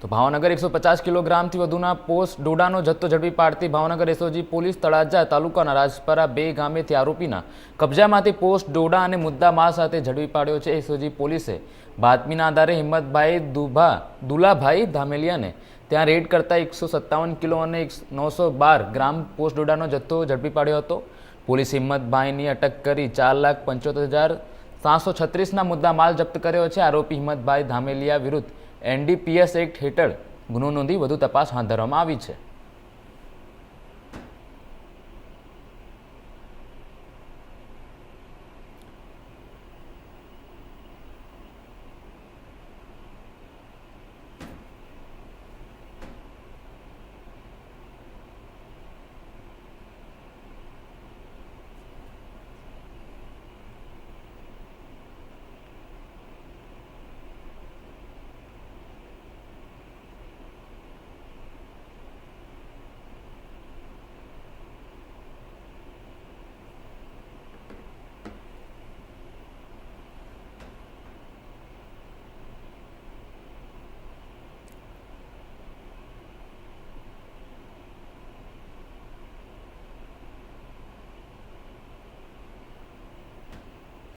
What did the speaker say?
તો ભાવનગર એકસો પચાસ કિલોગ્રામથી વધુના પોસ્ટ ડોડાનો જથ્થો ઝડપી પાડતી ભાવનગર એસઓજી પોલીસ તળાજા તાલુકાના રાજપરા બે ગામેથી આરોપીના કબજામાંથી પોસ્ટ ડોડા અને મુદ્દા માલ સાથે ઝડપી પાડ્યો છે. એસઓજી પોલીસે બાતમીના આધારે હિંમતભાઈ દુભા, દુલાભાઈ ધામેલિયાને ત્યાં રેડ કરતા એકસો સત્તાવન કિલો અને નવસો બાર ગ્રામ પોસ્ટ ડોડાનો જથ્થો ઝડપી પાડ્યો હતો. પોલીસ હિંમતભાઈની અટક કરી ચાર લાખ પંચોતેર હજાર સાતસો છત્રીસના મુદ્દા માલ જપ્ત કર્યો છે. આરોપી હિંમતભાઈ ધામેલિયા વિરુદ્ધ એનડીપીએસ એક્ટ હેઠળ ગુનો નોંધી વધુ તપાસ હાથ ધરવામાં આવી છે.